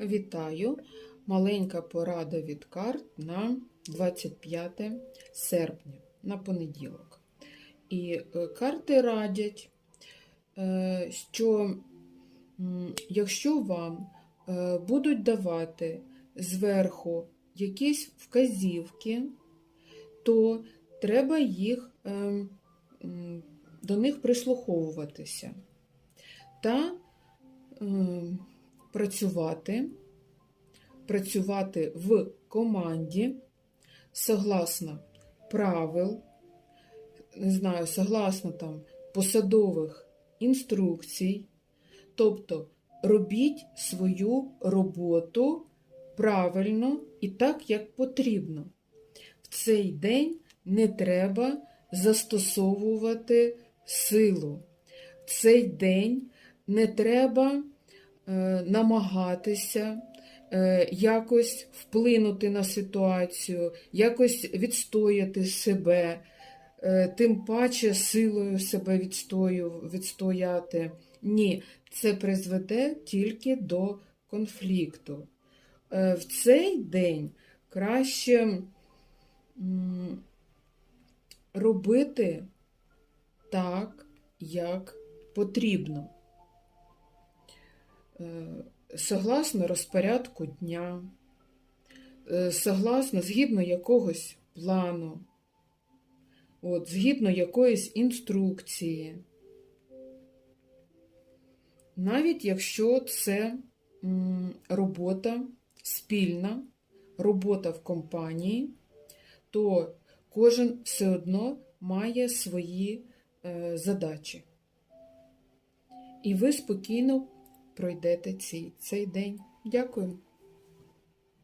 Вітаю! Маленька порада від карт на 25 серпня, на понеділок. І е, карти радять, е, що якщо вам е, будуть давати зверху якісь вказівки, то треба їх, до них прислуховуватися та працювати, працювати в команді согласно правил, не знаю, согласно там посадових інструкцій. Тобто робіть свою роботу правильно і так, як потрібно. В цей день не треба застосовувати силу. В цей день не треба намагатися е, якось вплинути на ситуацію, якось відстояти себе, е, тим паче силою себе відстояти. Ні, це призведе тільки до конфлікту. Е, в цей день краще робити так, як потрібно. Е, Согласно розпорядку дня, е, согласно згідно якогось плану, от, згідно якоїсь інструкції. Навіть якщо це робота спільна, робота в компанії, то кожен все одно має свої е, задачі. І ви спокійно пройдете цей, цей день. Дякую.